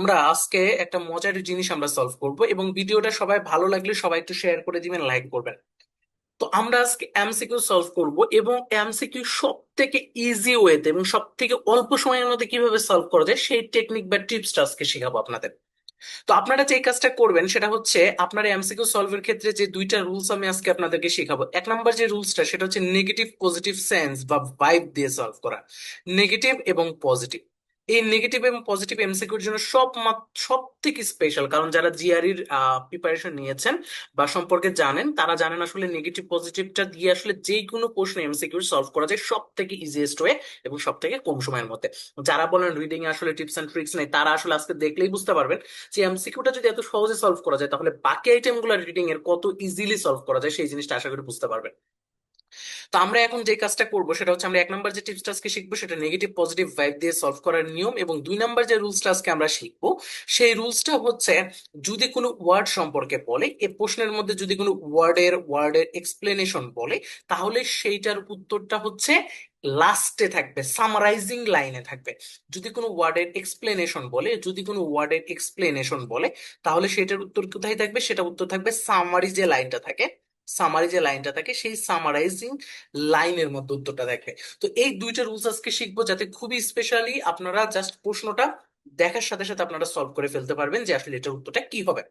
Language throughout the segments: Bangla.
আমরা আজকে একটা মজার জিনিস আমরা সলভ করব এবং ভিডিওটা সবাই ভালো লাগলে সবাই একটু শেয়ার করে দিবেন লাইক করবেন। তো আমরা আজকে এমসিকিউ সলভ করব এবং এমসিকিউ সব থেকে ইজি ওয়েতে এবং সব থেকে অল্প সময়ের মধ্যে কীভাবে সলভ করা যায় সেই টেকনিক বা টিপসটা আজকে শেখাবো আপনাদের। তো আপনারা যে কাজটা করবেন সেটা হচ্ছে আপনার এমসিকিউ সলভের ক্ষেত্রে যে দুইটা রুলস আমি আজকে আপনাদেরকে শেখাবো। এক নাম্বার যে রুলসটা সেটা হচ্ছে নেগেটিভ পজিটিভ সেন্স বা ভাইব দিয়ে সলভ করা। নেগেটিভ এবং পজিটিভ এই নেগেটিভ এবং পজিটিভ এমসিকিউর জন্য সব সব থেকে স্পেশাল কারণ যারা জিআরইর প্রিপারেশন নিয়েছেন বা সম্পর্কে জানেন, তারা জানেন আসলে নেগেটিভ পজিটিভটা দিয়ে আসলে যে কোনো প্রশ্ন এমসিকিউ সলভ করা যায় সব থেকে ইজিয়েস্ট ওয়ে এবং সব থেকে কম সময়ের মধ্যে। যারা বলেন রিডিং আসলে টিপস এন্ড ট্রিক্স নেই, তারা আসলে আজকে দেখলেই বুঝতে পারবেন যে এমসিকিউটা যদি এত সহজে সলভ করা যায়, তাহলে বাকি আইটেমগুলো রিডিং এর কত ইজিলি সলভ করা যায়, সেই জিনিসটা আশা করি বুঝতে পারবেন। তো আমরা এখন যে কাজটা করব সেটা হচ্ছে আমরা এক নম্বর যে টিপসটা আজকে শিখব সেটা নেগেটিভ পজিটিভ ভাইব দিয়ে সলভ করার নিয়ম এবং দুই নম্বর যে রুলসটা আজকে আমরা শিখব, সেই রুলসটা হচ্ছে যদি কোনো ওয়ার্ড সম্পর্কে বলে, এ প্রশ্নের মধ্যে যদি কোনো ওয়ার্ডের ওয়ার্ডের এক্সপ্লেনেশন বলে, তাহলে সেইটার উত্তরটা হচ্ছে লাস্টে থাকবে সামারাইজিং লাইনে থাকবে। যদি কোনো ওয়ার্ডের এক্সপ্লেনেশন বলে, যদি কোনো ওয়ার্ডের এক্সপ্লেনেশন বলে, তাহলে সেটার উত্তর কোথায় থাকবে? সেটা উত্তর থাকবে সামারি যে লাইনটা থাকে সামারি যে লাইনটা থাকে, সেই সামারাইজিং লাইনের মধ্যে উত্তরটা দেখে। তো এই দুইটা রুলস আজকে শিখব যাতে খুবই স্পেশালি আপনারা জাস্ট প্রশ্নটা দেখার সাথে সাথে আপনারা সলভ করে ফেলতে পারবেন যে আসলে এটার উত্তরটা কি হবে।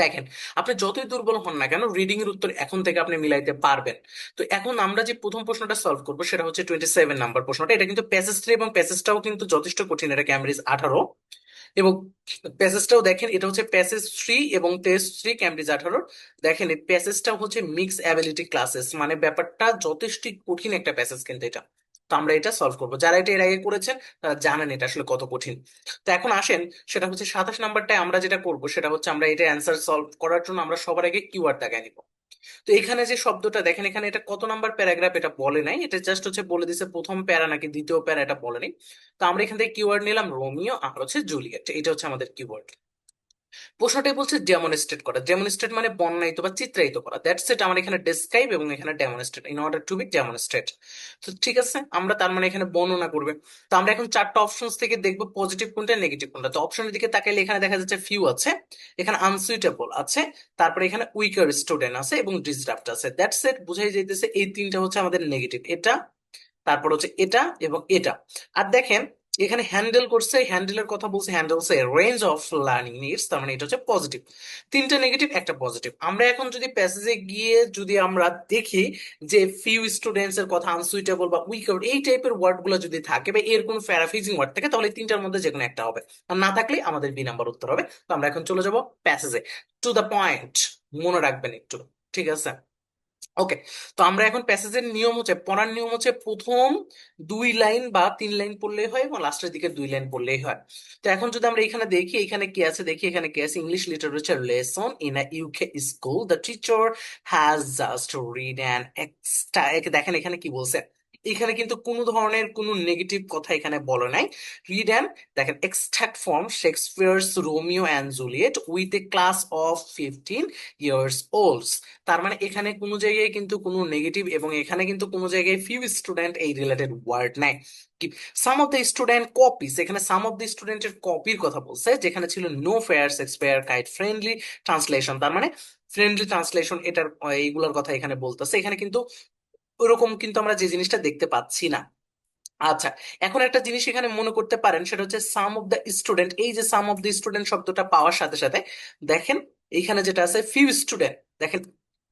দেখেন, আপনি যতই দুর্বল হন না কেন রিডিং এর উত্তর এখন থেকে আপনি মিলাইতে পারবেন। তো এখন আমরা যে প্রথম প্রশ্নটা সলভ করব সেটা হচ্ছে টোয়েন্টি সেভেন নাম্বার প্রশ্নটা। এটা কিন্তু প্যাসেজ থ্রি এবং প্যাসেজটাও কিন্তু যথেষ্ট কঠিন। এটা ক্যামব্রিজ আঠারো। এবং প্যাসেজটাও দেখেন, এটা হচ্ছে প্যাসেজ থ্রি এবং টেস্ট থ্রি ক্যামব্রিজ আঠারো। দেখেন, এই প্যাসেজটা হচ্ছে মিক্স অ্যাবিলিটি ক্লাসেস মানে ব্যাপারটা যথেষ্ট কঠিন একটা প্যাসেজ কিন্তু এটা। তো আমরা এটা সলভ করব। যারা এটা এর আগে করেছেন, তারা জানেন এটা আসলে কত কঠিন। তো এখন আসেন, সেটা হচ্ছে সাতাশ নাম্বারটায় আমরা যেটা করব, সেটা হচ্ছে আমরা এটা অ্যান্সার সলভ করার জন্য আমরা সবার আগে কিওয়ার্ড দেখায় নিব। তো এখানে যে শব্দটা, দেখেন এখানে এটা কত নাম্বার প্যারাগ্রাফ এটা বলে নাই, এটা জাস্ট হচ্ছে বলে দিছে প্রথম প্যারা নাকি দ্বিতীয় প্যারা এটা বলে নাই। তো আমরা এখান থেকে কিওয়ার্ড নিলাম, রোমিও আর হচ্ছে জুলিয়েট, এটা হচ্ছে আমাদের কিওয়ার্ড প্রশ্নটাই বলছে ডেমনস্ট্রেট করা। ডেমনস্ট্রেট মানে বর্ণায়িত বা চিত্রায়িত করা। দ্যাটস ইট আমার এখানে ডেসক্রাইব এবং এখানে demonstrate in order to be demonstrate তো ঠিক আছে, আমরা তার মানে এখানে বর্ণনা করবে। তো আমরা এখন চারটা অপশনস থেকে দেখব পজিটিভ কোনটা নেগেটিভ কোনটা। তো অপশনের দিকে তাকাইলে এখানে দেখা যাচ্ছে ফিউ আছে, এখানে আনসুইটেবল আছে, তারপরে এখানে উইকার স্টুডেন্ট আছে এবং ডিসরাপ্ট আছে। দ্যাটস ইট বুঝাই যাইতেছে এই তিনটা হচ্ছে আমাদের নেগেটিভ এটা, তারপর হচ্ছে এটা এবং এটা। আর দেখেন এখানে হ্যান্ডেল করছে হ্যান্ডেলের কথা বলছে handles a range of learning needs তার মানে এটা হচ্ছে পজিটিভ তিনটা নেগেটিভ একটা পজিটিভ আমরা এখন যদি প্যাসেজে গিয়ে যদি আমরা দেখি যে ফিউ স্টুডেন্টস এর কথা আনসুইটেবল বা উইকাউট এই টাইপের ওয়ার্ডগুলো যদি থাকে বা এর কোনো প্যারাফিজিং ওয়ার্ড থাকে, তাহলে তিনটার মধ্যে যে কোনো একটা হবে। আর না থাকলে আমাদের বি নাম্বার উত্তর হবে। তো আমরা এখন চলে যাব প্যাসেজে টু দ্য পয়েন্ট মনে রাখবেন একটু, ঠিক আছে? ওকে তো আমরা এখন প্যাসেজের নিয়ম হচ্ছে, পড়ার নিয়ম হচ্ছে প্রথম দুই লাইন বা তিন লাইন পড়লেই হয় এবং লাস্টের দিকে দুই লাইন পড়লেই হয়। তো এখন যদি আমরা এখানে দেখি, এখানে কি আছে? দেখি, এখানে কি আছে? English literature lesson in a UK school the teacher has just read an দেখেন এখানে কি বলছে? এখানে কিন্তু কোনো ধরনের কোনো নেগেটিভ কথা এখানে বলে নাই। রিড অ্যান্ড দেখেন extract from Shakespeare's Romeo and Juliet with a class of fifteen years olds তার মানে এখানে কোনো জায়গায় কিন্তু কোনো নেগেটিভ এবং এখানে কিন্তু কোনো জায়গায় ফিউ স্টুডেন্ট এই রিলেটেড ওয়ার্ড নাই। Some of the student copies এখানে সাম অফ দ্য স্টুডেন্টের কপির কথা বলছে, যেখানে ছিল no fear Shakespeare kid friendly translation তার মানে ফ্রেন্ডলি ট্রান্সলেশন এটার, এইগুলোর কথা এখানে বলতেছে। এখানে কিন্তু ওরকম কিন্তু আমরা যে জিনিসটা দেখতে পাচ্ছি না। আচ্ছা এখন একটা জিনিস এখানে মনে করতে পারেন, সেটা হচ্ছে সাম অফ দ্য স্টুডেন্ট এই যে সাম অফ দ্য স্টুডেন্ট শব্দটা পাওয়ার সাথে সাথে, দেখেন এইখানে যেটা আছে ফিউ স্টুডেন্ট দেখেন,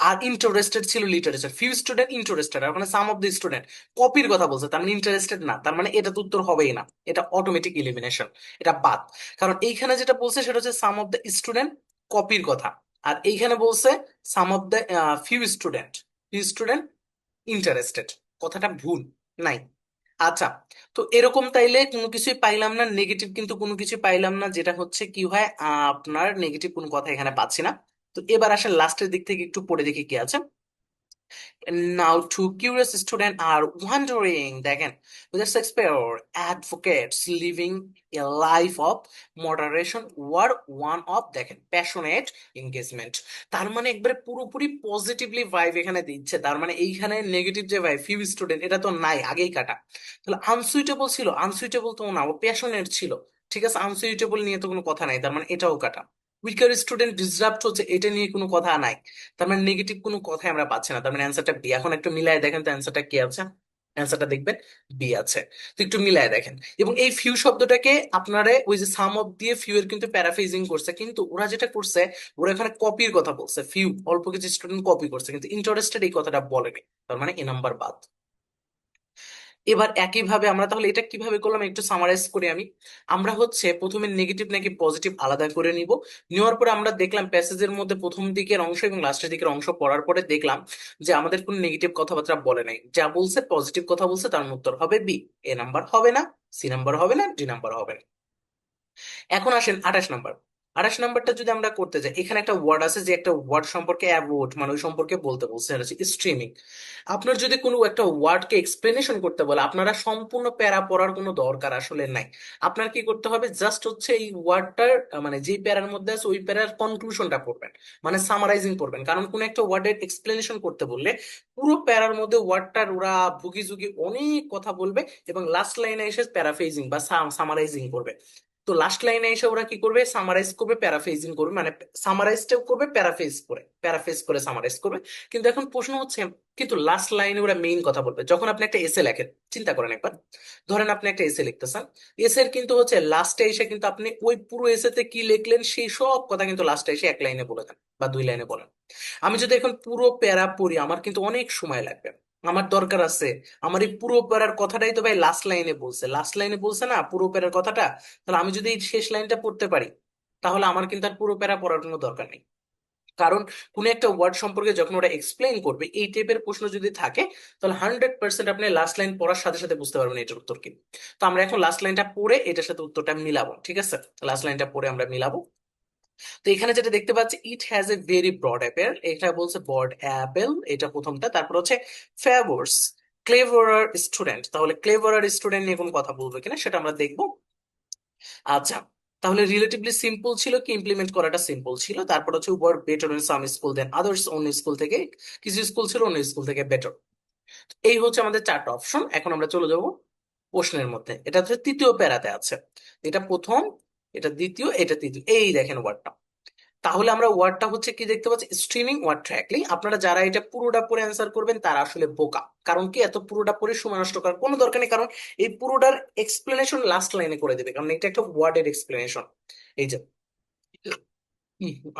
আর ইন্টারেস্টেড ছিল লিটারেচার ফিউ স্টুডেন্ট ইন্টারেস্টেড আর ওখানে সাম অফ দ্য স্টুডেন্ট কপির কথা বলছে, তার মানে ইন্টারেস্টেড না, তার মানে এটা তো উত্তর হবেই না, এটা অটোমেটিক ইলিমিনেশন এটা বাদ। কারণ এইখানে যেটা বলছে, সেটা হচ্ছে সাম অফ দ্য স্টুডেন্ট কপির কথা, আর এইখানে বলছে some of the few student few student interested কথাটা ভুল, নাই। আচ্ছা তো এরকম তাইলে কোনো কিছুই পাইলাম না নেগেটিভ কিন্তু কোনো কিছু পাইলাম না, যেটা হচ্ছে কি হয় আপনার নেগেটিভ কোনো কথা এখানে পাচ্ছি না। তো এবার আসেন লাস্টের দিক থেকে একটু পড়ে দেখি কি আছে। Now, two curious students are wondering, দেখেন whether Shakespeare advocates living a life of moderation were one of দেখেন passionate engagement. তার মানে একবারে পুরোপুরি পজিটিভলি ভাইব এখানে দিচ্ছে। তার মানে এইখানে নেগেটিভ যে ভাইব ফিউ স্টুডেন্ট এটা তো নাই আগেই কাটা। তাহলে আনসুইটেবল ছিল আনসুইটেবল তো না ও প্যাশনেট ছিল। ঠিক আছে আনসুইটেবল নিয়ে তো কোনো কথা নাই তার মানে এটাও কাটা। উইকার স্টুডেন্ট ডিসরাপ্ট হচ্ছে, এটা নিয়ে কোনো কথা নাই। তার মানে নেগেটিভ কোনো কথাই আমরা পাচ্ছি না। তার মানে অ্যান্সারটা বি এখন একটু মিলাই দেখেন তো অ্যান্সারটা কি আছে? অ্যান্সারটা দেখবেন বি আছে। তো একটু মিলায় দেখেন। এবং এই ফিউ শব্দটাকে আপনারা ওই যে সাম অফ দিয়ে ফিউ এর কিন্তু প্যারাফ্রেজিং করছে। কিন্তু ওরা যেটা করছে, ওরা এখানে কপির কথা বলছে। ফিউ অল্প কিছু স্টুডেন্ট কপি করছে। কিন্তু ইন্টারেস্টেড এই কথাটা বলেনি। তার মানে এ নাম্বার বাদ। এবার একইভাবে আমরা তাহলে এটা কীভাবে করলাম একটু সামারাইজ করি আমি। আমরা হচ্ছে প্রথমে নেগেটিভ নাকি পজিটিভ আলাদা করে নিব। নেওয়ার পরে আমরা দেখলাম প্যাসেজের মধ্যে প্রথম দিকের অংশ এবং লাস্টের দিকের অংশ পড়ার পরে দেখলাম যে আমাদের কোনো নেগেটিভ কথাবার্তা বলে নাই। যা বলছে পজিটিভ কথা বলছে, তার উত্তর হবে বি এ নাম্বার হবে না সি নাম্বার হবে না ডি নাম্বার হবে না। এখন আসেন আঠাশ নাম্বার আঠাশ নাম্বারটা যদি আমরা করতে যাই, এখানে একটা ওয়ার্ড আছে যে একটা ওয়ার্ড সম্পর্কে অ্যাবোট মানে ওই সম্পর্কে বলতে বলছে হচ্ছে স্ট্রিমিং আপনার যদি কোনো একটা ওয়ার্ডকে এক্সপ্লেনেশন করতে বলে, আপনারা সম্পূর্ণ প্যারা পড়ার কোনো দরকার আসলে নাই। আপনার কি করতে হবে? জাস্ট হচ্ছে এই ওয়ার্ডটার মানে যেই প্যারার মধ্যে আছে, ওই প্যারার কনক্লুশনটা পড়বেন। মানে সামারাইজিং করবেন কারণ কোনো একটা ওয়ার্ডের এক্সপ্লেনেশন করতে বললে, পুরো প্যারার মধ্যে ওয়ার্ডটার ওরা ভুগি জুগি অনেক কথা বলবে এবং লাস্ট লাইনে এসে প্যারাফেজিং বা সামারাইজিং করবে। তো লাস্ট লাইনে এসে ওরা কি করবে? সামারাইজ করবে প্যারাফেজিং করবে মানে সামারাইজটাও করবে প্যারাফেজ করে প্যারাফেজ করে সামারাইজ করবে। কিন্তু এখন প্রশ্ন হচ্ছে, কিন্তু লাস্ট লাইনে ওরা মেইন কথা বলবে। যখন আপনি একটা এসে লেখেন, চিন্তা করেন একবার। ধরেন আপনি একটা এসে লিখতেছেন এসের কিন্তু হচ্ছে লাস্টে এসে কিন্তু আপনি ওই পুরো এসেতে কি লিখলেন, সেই সব কথা কিন্তু লাস্টে এসে এক লাইনে বলে দেন বা দুই লাইনে বলেন। আমি যদি এখন পুরো প্যারা পড়ি, আমার কিন্তু অনেক সময় লাগবে। আমার দরকার আছে। আমার এই পুরো প্যারার কথাটাই তো ভাই লাস্ট লাইনে বলছে। লাস্ট লাইনে বলছে না, পুরো প্যারার কথাটা? তাহলে আমি যদি এই শেষ লাইনটা পড়তে পারি, তাহলে আমার কিন্তু আর পুরো প্যারা পড়ার কোনো দরকার নেই। কারণ কোনো একটা ওয়ার্ড সম্পর্কে যখন ওরা এক্সপ্লেইন করবে, এই টাইপের প্রশ্ন যদি থাকে, তাহলে হান্ড্রেড পার্সেন্ট আপনি লাস্ট লাইন পড়ার সাথে সাথে বুঝতে পারবেন এটার উত্তর কি। তো আমরা এখন লাস্ট লাইনটা পড়ে এটার সাথে উত্তরটা মিলাবো, ঠিক আছে? লাস্ট লাইনটা পড়ে আমরা মিলাবো। তো এখানে যেটা দেখতে পাচ্ছি it has a very broad appeal এটা বলছে ব্রড অ্যাপেল এটা প্রথমটা। তারপর হচ্ছে ফেভার্স ক্লেভারার স্টুডেন্ট তাহলে ক্লেভারার স্টুডেন্ট নিয়ে কোনো কথা বলবে কিনা সেটা আমরা দেখব। আচ্ছা তাহলে রিলেটিভলি সিম্পল ছিল কি? ইমপ্লিমেন্ট করাটা সিম্পল ছিল। তারপর হচ্ছে were better in some school then others অন্য স্কুল থেকে কিছু স্কুল ছিল, অন্য স্কুল থেকে বেটার এই হচ্ছে আমাদের চারটা অপশন এখন আমরা চলে যাব প্রশ্নের মধ্যে। এটা হচ্ছে তৃতীয় প্যারাতে আছে। এটা প্রথম এটা দ্বিতীয়, এটা তৃতীয়, এই দেখেন ওয়ার্ডটা তাহলে আমরা ওয়ার্ডটা হচ্ছে কি দেখতে পাচ্ছি? স্ট্রিমিং ওয়ার্ড ট্র্যাকলি আপনারা যারা এটা পুরোটা পড়ে অ্যান্সার করবেন, তারা আসলে বোকা। কারণ কি? এত পুরোটা পড়ে সময় নষ্ট করার কোনো দরকার নেই। কারণ এই পুরোটার এক্সপ্লেনেশন লাস্ট লাইনে করে দেবে। কারণ এটা একটা ওয়ার্ডের এক্সপ্লেনেশন এই যে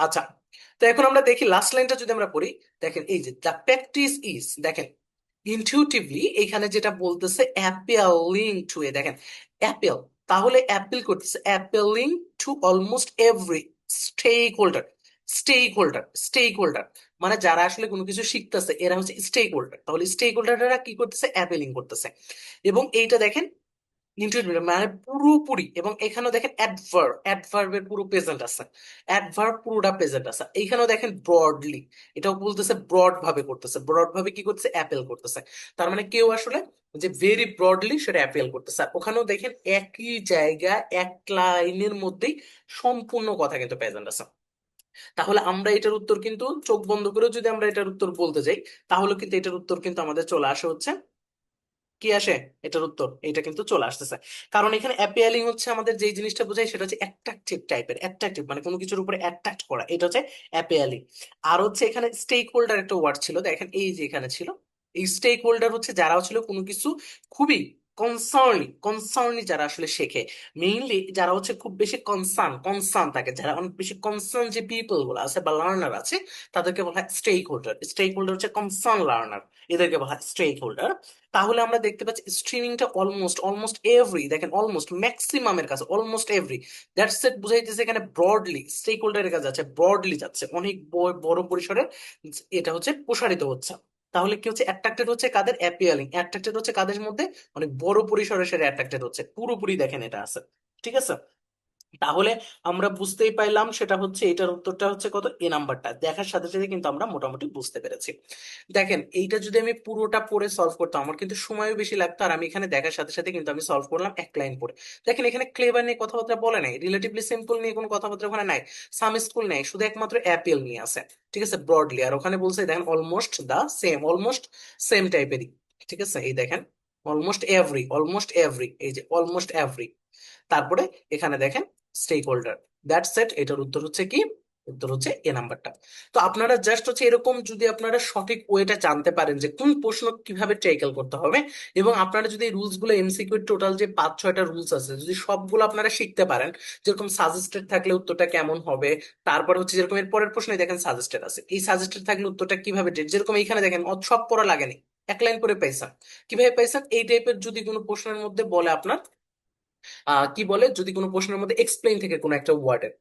আচ্ছা। তো এখন আমরা দেখি লাস্ট লাইনটা যদি আমরা পড়ি, দেখেন এই যে দ্য প্র্যাকটিস ইজ দেখেন ইনটিউটিভলি এখানে যেটা বলতেছে অ্যাপেলিং টু এ। দেখেন অ্যাপেল তাহলে অ্যাপেল করতেছে appealing to almost every stakeholder stakeholder stakeholder মানে যারা আসলে কোনো কিছু শিখতেছে, এরা হচ্ছে স্টেক হোল্ডার তাহলে স্টেক হোল্ডাররা কি করতেছে? অ্যাপেলিং করতেছে। এবং এইটা দেখেন ইন্টারমিডিয়েট মানে পুরোপুরি এবং এখানেও দেখেন অ্যাডভার্ব অ্যাডভার্বের পুরো প্রেজেন্ট আছে। অ্যাডভার্ব পুরোটা প্রেজেন্ট আছে। এইখানেও দেখেন ব্রডলি এটাও বলতেছে ব্রড ভাবে করতেছে। ব্রড ভাবে কি করতেছে? অ্যাপেল করতেছে। তার মানে কেউ আসলে যে ভেরি ব্রডলি সেটা অ্যাপেল করতেছে। আর ওখানেও দেখেন একই জায়গা এক লাইনের মধ্যেই সম্পূর্ণ কথা কিন্তু প্রেজেন্ট আছে। তাহলে আমরা এটার উত্তর কিন্তু চোখ বন্ধ করেও যদি আমরা এটার উত্তর বলতে যাই, তাহলে কিন্তু এটার উত্তর কিন্তু আমাদের চলে আসে হচ্ছে কি আসে? এটার উত্তর। এটা কিন্তু চলে আসতেছে। কারণ এখানে অ্যাপিয়ালিং হচ্ছে আমাদের যে জিনিসটা বোঝায় সেটা হচ্ছে অ্যাট্রাকটিভ টাইপের অ্যাট্রাকটিভ মানে কোনো কিছুর উপরে অ্যাট্রাক্ট করা। এটা হচ্ছে অ্যাপিয়ালিং আর হচ্ছে এখানে স্টেক হোল্ডার একটা ওয়ার্ড ছিল। দেখেন এই যে এখানে ছিল। এই স্টেক হোল্ডার হচ্ছে যারা ছিল কোনো কিছু খুবই কনসার্নি কনসার্নি যারা আসলে শেখে। মেইনলি যারা হচ্ছে খুব বেশি কনসার্ন কনসার্ন থাকে, যারা অনেক বেশি কনসার্ন যে পিপলগুলো আছে বা লার্নার আছে, তাদেরকে বলা হয় স্টেক হোল্ডার স্টেক হোল্ডার হচ্ছে কনসার্ন লার্নার এদেরকে বলা হয় স্টেক হোল্ডার তাহলে আমরা দেখতে পাচ্ছি স্ট্রিমিংটা অলমোস্ট অলমোস্ট এভরি দেখেন অলমোস্ট ম্যাক্সিমামের কাছে অলমোস্ট এভরি দ্যাটস সেট বুঝাইতেছে এখানে ব্রডলি স্টেক হোল্ডারের কাছে যাচ্ছে ব্রডলি যাচ্ছে, অনেক বড় পরিসরে, এটা হচ্ছে প্রসারিত হচ্ছে। তাহলে কি হচ্ছে? অ্যাট্রাক্টেড হচ্ছে কাদের? অ্যাপিয়ালিং অ্যাট্রাক্টেড হচ্ছে কাদের মধ্যে? অনেক বড় পরিসরে সেটা অ্যাট্রাক্টেড হচ্ছে। পুরোপুরি দেখেন এটা আছে। ঠিক আছে? তাহলে আমরা বুঝতেই পাইলাম সেটা হচ্ছে, এটার উত্তরটা হচ্ছে কত? এ নাম্বারটা দেখার সাথে সাথে কিন্তু আমরা মোটামুটি বুঝতে পেরেছি। দেখেন, এইটা যদি আমি পুরোটা পড়ে সলভ করতাম, আমার কিন্তু সময়ও বেশি লাগতো, আর আমি এখানে দেখার সাথে সাথে কিন্তু আমি সলভ করলাম এক লাইন পড়ে। দেখেন, এখানে ক্লেভার নিয়ে কথাবার্তা বলে নাই রিলেটিভলি সিম্পল নিয়ে কোনো কথাবার্তা ওখানে নাই সাম স্কুল নেই, শুধু একমাত্র অ্যাপেল নিয়ে আছে, ঠিক আছে? ব্রডলি আর ওখানে বলছে, দেখেন almost the same almost same টাইপেরই ঠিক আছে? এই দেখেন অলমোস্ট এভরি অলমোস্ট এভরি এই যে অলমোস্ট এভরি তারপরে এখানে দেখেন স্টেক হোল্ডার দ্যাট সেট এটার উত্তর হচ্ছে কি? উত্তর হচ্ছে এ নাম্বারটা। তো আপনারা জাস্ট হচ্ছে এরকম যদি আপনারা সঠিক ওয়েটা জানতে পারেন যে কোন প্রশ্ন কীভাবে ট্যাকেল করতে হবে এবং আপনারা যদি রুলসগুলো এমসিকিউ টোটাল যে পাঁচ, ছয়টা রুলস আছে, যদি সবগুলো আপনারা শিখতে পারেন, যেরকম সাজেস্টেড থাকলে উত্তরটা কেমন হবে, তারপর হচ্ছে যেরকম এর পরের প্রশ্নে দেখেন সাজেস্টেড আছে। এই সাজেস্টেড থাকলে উত্তরটা কীভাবে যেরকম এইখানে দেখেন সব পড়া লাগেনি। এক লাইন করে পাইছেন কীভাবে পেসাক এই টাইপের যদি কোনো প্রশ্নের মধ্যে বলে আপনার কি বলে? যদি কোনো প্রশ্নের মধ্যে এক্সপ্লেইন থেকে কোনো একটা ওয়ার্ডের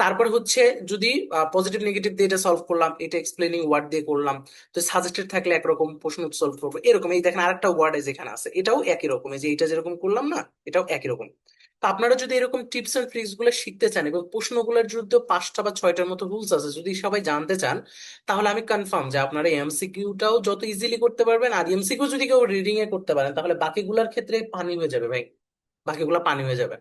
তারপর হচ্ছে যদি পজিটিভ নেগেটিভ দিয়ে এটা সলভ করলাম, এটা এক্সপ্লেনিং ওয়ার্ড দিয়ে করলাম, তো সাজেস্টেড থাকলে একরকম প্রশ্ন সলভ করব, এরকম। এই দেখেন আরেকটা ওয়ার্ড যেখানে আছে, এটাও একই রকম যে এটা যেরকম করলাম না, এটাও একই রকম। তো আপনারা যদি এরকম টিপস এন্ড ট্রিক্সগুলো শিখতে চান এবং প্রশ্নগুলোর যুদ্ধে পাঁচটা বা ছয়টার মতো রুলস আছে, যদি সবাই জানতে চান, তাহলে আমি কনফার্ম যে আপনারা এমসিকিউটাও যত ইজিলি করতে পারবেন, আর এমসিকিউ যদি কেউ রিডিং এ করতে পারেন, তাহলে বাকিগুলোর ক্ষেত্রে পানি হয়ে যাবে ভাই। বাকিগুলো পানি হয়ে যাবে।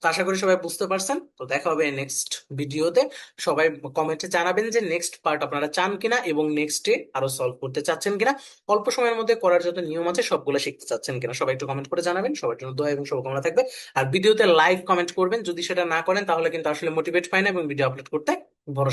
তো আশা করি সবাই বুঝতে পারছেন। তো দেখা হবে নেক্সট ভিডিওতে সবাই কমেন্টে জানাবেন যে নেক্সট পার্ট আপনারা চান কিনা এবং নেক্সট ডে আরও সলভ করতে চাচ্ছেন কিনা। অল্প সময়ের মধ্যে করার যত নিয়ম আছে সবগুলো শিখতে চাচ্ছেন কিনা সবাই একটু কমেন্ট করে জানাবেন। সবার জন্য দোয়া এবং শুভকামনা থাকবে। আর ভিডিওতে লাইক কমেন্ট করবেন। যদি সেটা না করেন তাহলে কিন্তু আসলে মোটিভেট পায় না এবং ভিডিও আপলোড করতে ভরসা